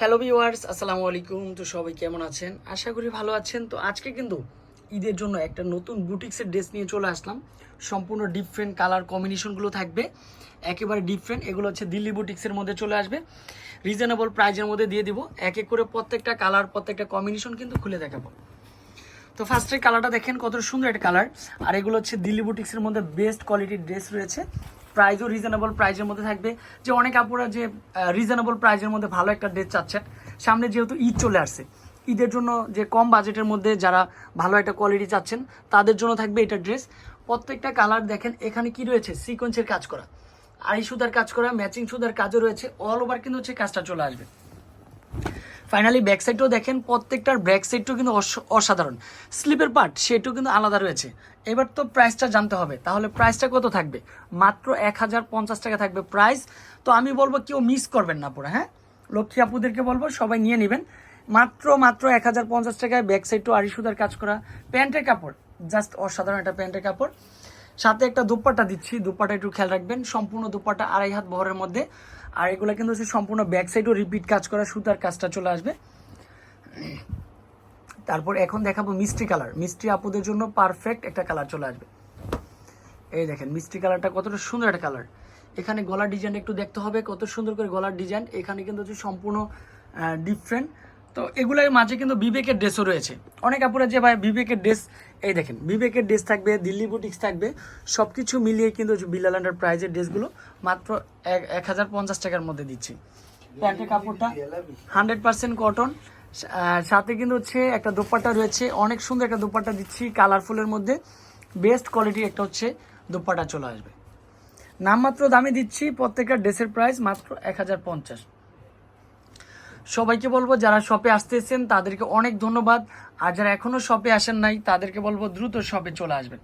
Hello viewers আসসালামু আলাইকুম। তো সবাই কেমন আছেন? আশা করি ভালো আছেন। তো আজকে কিন্তু ঈদের জন্য একটা নতুন বুটিক্সের ড্রেস নিয়ে চলে আসলাম। সম্পূর্ণ ডিফারেন্ট কালার কম্বিনেশনগুলো থাকবে। একেবারে ডিফারেন্ট এগুলো হচ্ছে দিল্লি বুটিক্সের মধ্যে চলে আসবে। রিজনেবল প্রাইজের মধ্যে দিয়ে দিব। এক এক করে প্রত্যেকটা কালার প্রত্যেকটা কম্বিনেশন কিন্তু খুলে দেখাবো। তো ফার্স্টে কালারটা দেখেন কত সুন্দর একটা কালার আর এগুলো হচ্ছে দিল্লি বুটিক্সের মধ্যে বেস্ট কোয়ালিটির ড্রেস রয়েছে। প্রাইসও রিজনেবল প্রাইজের মধ্যে থাকবে। যে অনেক আপুরা যে রিজনেবল প্রাইজের মধ্যে ভালো একটা ড্রেস চাচ্ছেন, সামনে যেহেতু ঈদ চলে আসছে, ঈদের জন্য যে কম বাজেটের মধ্যে যারা ভালো একটা কোয়ালিটি চাচ্ছেন, তাদের জন্য থাকবে এটা ড্রেস প্রত্যেকটা কালার দেখেন, এখানে কি রয়েছে? সিকোয়েন্সের কাজ করা আড়ি সুতার কাজ করা ম্যাচিং সুতার কাজও রয়েছে অল ওভার কিন্তু হচ্ছে কাজটা চলে আসবে। ফাইনালি ব্যাক সাইডটাও দেখেন, প্রত্যেকটার ব্যাক সাইডটাও কিন্তু অস- অসাধারণ। স্লিপের পার্ট সেটাও কিন্তু আলাদা রয়েছে। এবার তো প্রাইসটা জানতে হবে। তাহলে প্রাইসটা কত থাকবে? মাত্র এক হাজার পঞ্চাশ টাকা থাকবে প্রাইস তো আমি বলব, কেউ মিস করবেন না পুরো হ্যাঁ? লক্ষ্মী আপুদেরকে বলব, সবাই নিয়ে নেবেন। মাত্র মাত্র এক হাজার পঞ্চাশ টাকায় ব্যাক সাইডটাও আড়ি সুতার কাজ করা। প্যান্টের কাপড় জাস্ট অসাধারণ একটা প্যান্টের কাপড়। সাথে একটা দুপাট্টা দিচ্ছি, দুপাট্টা একটু খেয়াল রাখবেন, সম্পূর্ণ দুপাট্টা আড়াই হাত বহরের মধ্যে। আর এগুলো কিন্তু হচ্ছে সম্পূর্ণ ব্যাক সাইডও রিপিট কাজ করা, সুতার কাজটা চলে আসবে। তারপর এখন দেখাবো মিষ্টি কালার। মিষ্টি আপুদের জন্য পারফেক্ট একটা কালার চলে আসবে। এই দেখেন, মিষ্টি কালারটা কতটা সুন্দর একটা কালার। এখানে গলার ডিজাইন একটু দেখতে হবে, কত সুন্দর করে গলার ডিজাইন এখানে কিন্তু হচ্ছে সম্পূর্ণ ডিফারেন্ট তো এগুলোর মাঝে কিন্তু বিবেকের ড্রেসও রয়েছে। অনেক আপুরা যে ভাই বিবেকের ড্রেস এই দেখেন, বিবেকের ড্রেস থাকবে, দিল্লি বুটিক্স থাকবে সব কিছু মিলিয়ে কিন্তু বিলাল আন্ডার প্রাইজের ড্রেসগুলো মাত্র এক এক হাজার পঞ্চাশ টাকার মধ্যে দিচ্ছি। প্যান্টের কাপড়টা হান্ড্রেড পার্সেন্ট কটন সাথে কিন্তু হচ্ছে একটা দোপাট্টা রয়েছে, অনেক সুন্দর একটা দোপাট্টা দিচ্ছি কালারফুলের মধ্যে। বেস্ট কোয়ালিটি একটা হচ্ছে দোপাট্টা চলে আসবে। নামমাত্র দামে দিচ্ছি প্রত্যেকটা ড্রেসের প্রাইস মাত্র এক হাজার পঞ্চাশ। সবাইকে বলব, যারা শপে আসতেছেন, তাদেরকে অনেক ধন্যবাদ। আর যারা এখনও শপে আসেন নাই, তাদেরকে বলব, দ্রুত শপে চলে আসবেন।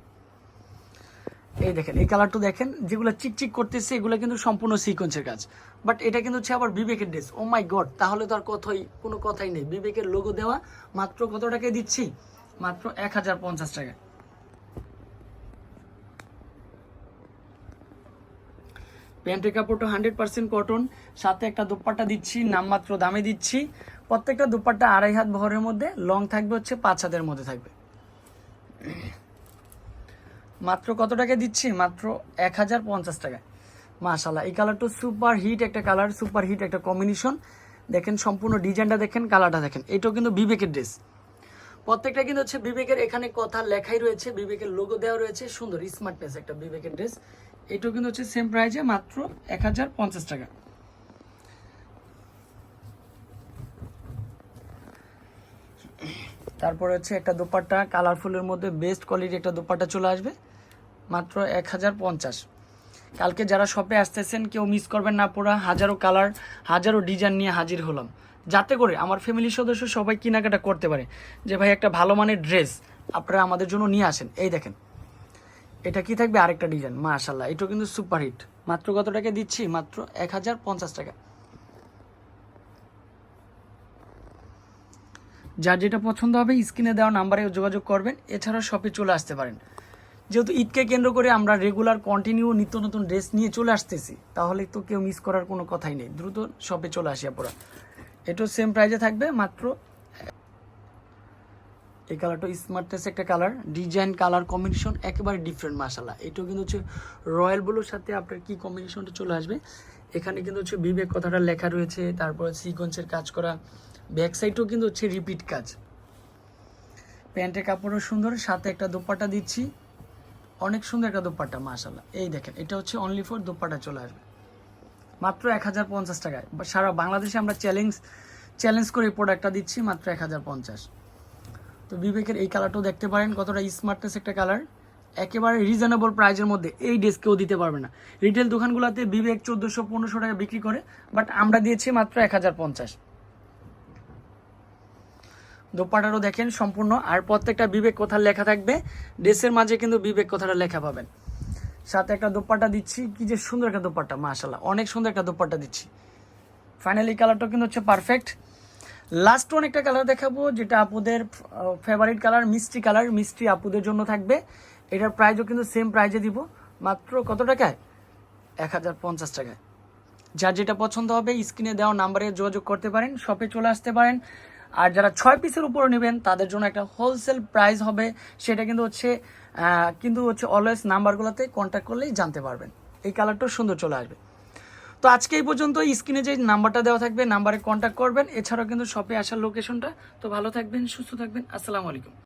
এই দেখেন, এই কালারটা দেখেন, যেগুলো চিকচিক করতেছে, এগুলো কিন্তু সম্পূর্ণ সিকোয়েন্সের কাজ। বাট এটা কিন্তু হচ্ছে আবার বিবেকের ড্রেস ও মাই গড তাহলে তো আর কথাই, কোনো কথাই নেই। বিবেকের লোগো দেওয়া, মাত্র কত টাকায় দিচ্ছি? মাত্র এক হাজার পঞ্চাশ টাকা প্যান্টের কাপড়টা হান্ড্রেড পার্সেন্ট কটন সাথে একটা দুপাট্টা দিচ্ছি নামমাত্র দামে দিচ্ছি। প্রত্যেকটা দুপাট্টা আড়াই হাত ভরের মধ্যে লং থাকবে হচ্ছে পাঁচ হাতের মধ্যে থাকবে। মাত্র কত টাকা দিচ্ছি? মাত্র এক হাজার পঞ্চাশ টাকায়। মাশাল্লাহ এই কালারটা সুপার হিট একটা কালার সুপার হিট একটা কম্বিনেশন দেখেন সম্পূর্ণ ডিজাইনটা দেখেন কালারটা দেখেন। এটাও কিন্তু বিবেকের ড্রেস প্রত্যেকটা কিন্তু হচ্ছে বিবেকের এখানে কথা লেখাই রয়েছে, বিবেকের লোগো দেওয়া রয়েছে। সুন্দর স্মার্টনেস একটা বিবেকের ড্রেস এটাও কিন্তু হচ্ছে সেম প্রাইজে মাত্র এক হাজার পঞ্চাশ টাকা। তারপরে হচ্ছে একটা দোপাট্টা, কালারফুলের মধ্যে বেস্ট কোয়ালিটি একটা দোপাট্টা চলে আসবে, মাত্র এক হাজার পঞ্চাশ। কালকে যারা শপে আসতেছেন, কেউ মিস করবেন না পুরা, হাজারো কালার হাজারো ডিজাইন নিয়ে হাজির হলাম। যাতে করে আমার ফ্যামিলির সদস্য সবাই কেনাকাটা করতে পারে, যে ভাই একটা ভালো মানের ড্রেস আপনারা আমাদের জন্য নিয়ে আসেন। এই দেখেন। এটা কি থাকবে? আরেকটা ডিজাইন মাশাল্লাহ এটাও কিন্তু সুপার হিট মাত্র কত টাকা দিচ্ছি? মাত্র এক হাজার পঞ্চাশ টাকা। যার যেটা পছন্দ হবে, স্ক্রিনে দেওয়া নাম্বারে যোগাযোগ করবেন। এছাড়া শপে চলে আসতে পারেন। যেহেতু ঈদকে কেন্দ্র করে আমরা রেগুলার কন্টিনিউ নিত্য নতুন ড্রেস নিয়ে চলে আসতেছি, তাহলে তো কেউ মিস করার কোনো কথাই নেই। দ্রুত শপে চলে আসি আপনারা এটাও সেম প্রাইজে থাকবে, মাত্র এই কালারটা স্মার্টনেস একটা কালার ডিজাইন কালার কম্বিনেশন একেবারে ডিফারেন্ট মাসালা এটাও কিন্তু হচ্ছে রয়্যাল ব্লুর সাথে আপনার কি কম্বিনেশনটা চলে আসবে? এখানে কিন্তু হচ্ছে বিবেক কথাটা লেখা রয়েছে, তারপরে সিকোয়েন্সের কাজ করা ব্যাক সাইডও কিন্তু হচ্ছে রিপিট কাজ। প্যান্টের কাপড়ও সুন্দর, সাথে একটা দোপাট্টা দিচ্ছি। অনেক সুন্দর একটা দোপাট্টা মাশাল্লাহ এই দেখেন, এটা হচ্ছে অনলি ফর দোপাট্টা চলে আসবে। মাত্র এক হাজার পঞ্চাশ টাকায়। সারা বাংলাদেশে আমরা চ্যালেঞ্জ চ্যালেঞ্জ করে প্রোডাক্টটা দিচ্ছি মাত্র এক হাজার পঞ্চাশ। তো বিবেকের এই কালারটাও দেখতে পারেন, কতটা স্মার্টনেস একটা কালার একেবারে রিজনেবল প্রাইজের মধ্যে এই ড্রেস কেউ দিতে পারবে না। রিটেল দোকানগুলোতে বিবেক চোদ্দোশো পনেরোশো টাকা বিক্রি করে বাট আমরা দিয়েছি মাত্র এক হাজার পঞ্চাশ। দোপাটারও দেখেন সম্পূর্ণ, আর প্রত্যেকটা বিবেক কথা লেখা থাকবে ড্রেসের মাঝে কিন্তু বিবেক কথাটা লেখা পাবেন। সাথে একটা দোপাট্টা দিচ্ছি, কি যে সুন্দর একটা দোপাট্টা মাশাল্লাহ অনেক সুন্দর একটা দোপাট্টা দিচ্ছি। ফাইনালি কালারটা কিন্তু হচ্ছে পারফেক্ট লাস্ট ওয়ান একটা কালার দেখাবো, যেটা আপুদের ফেভারিট কালার মিষ্টি কালার মিষ্টি আপুদের জন্য থাকবে। এটার প্রাইসও কিন্তু সেম প্রাইজে দিব, মাত্র কত টাকায়? এক হাজার পঞ্চাশ টাকায়। যার যেটা পছন্দ হবে, স্ক্রিনে দেওয়া নাম্বারে যোগাযোগ করতে পারেন শপে চলে আসতে পারেন। আর যারা ছয় পিসের উপরে নেবেন, তাদের জন্য একটা হোলসেল প্রাইস হবে। সেটা কিন্তু হচ্ছে কিন্তু হচ্ছে অলওয়েজ নাম্বারগুলোতে কন্ট্যাক্ট করলেই জানতে পারবেন। এই কালারটাও সুন্দর চলে আসবে। তো আজকে এই পর্যন্ত স্ক্রিনে যে নাম্বারটা দেওয়া থাকবে, নাম্বারে কন্ট্যাক্ট করবেন। এছাড়াও কিন্তু শপে আসার লোকেশনটা তো ভালো থাকবেন, সুস্থ থাকবেন। আসসালামু আলাইকুম।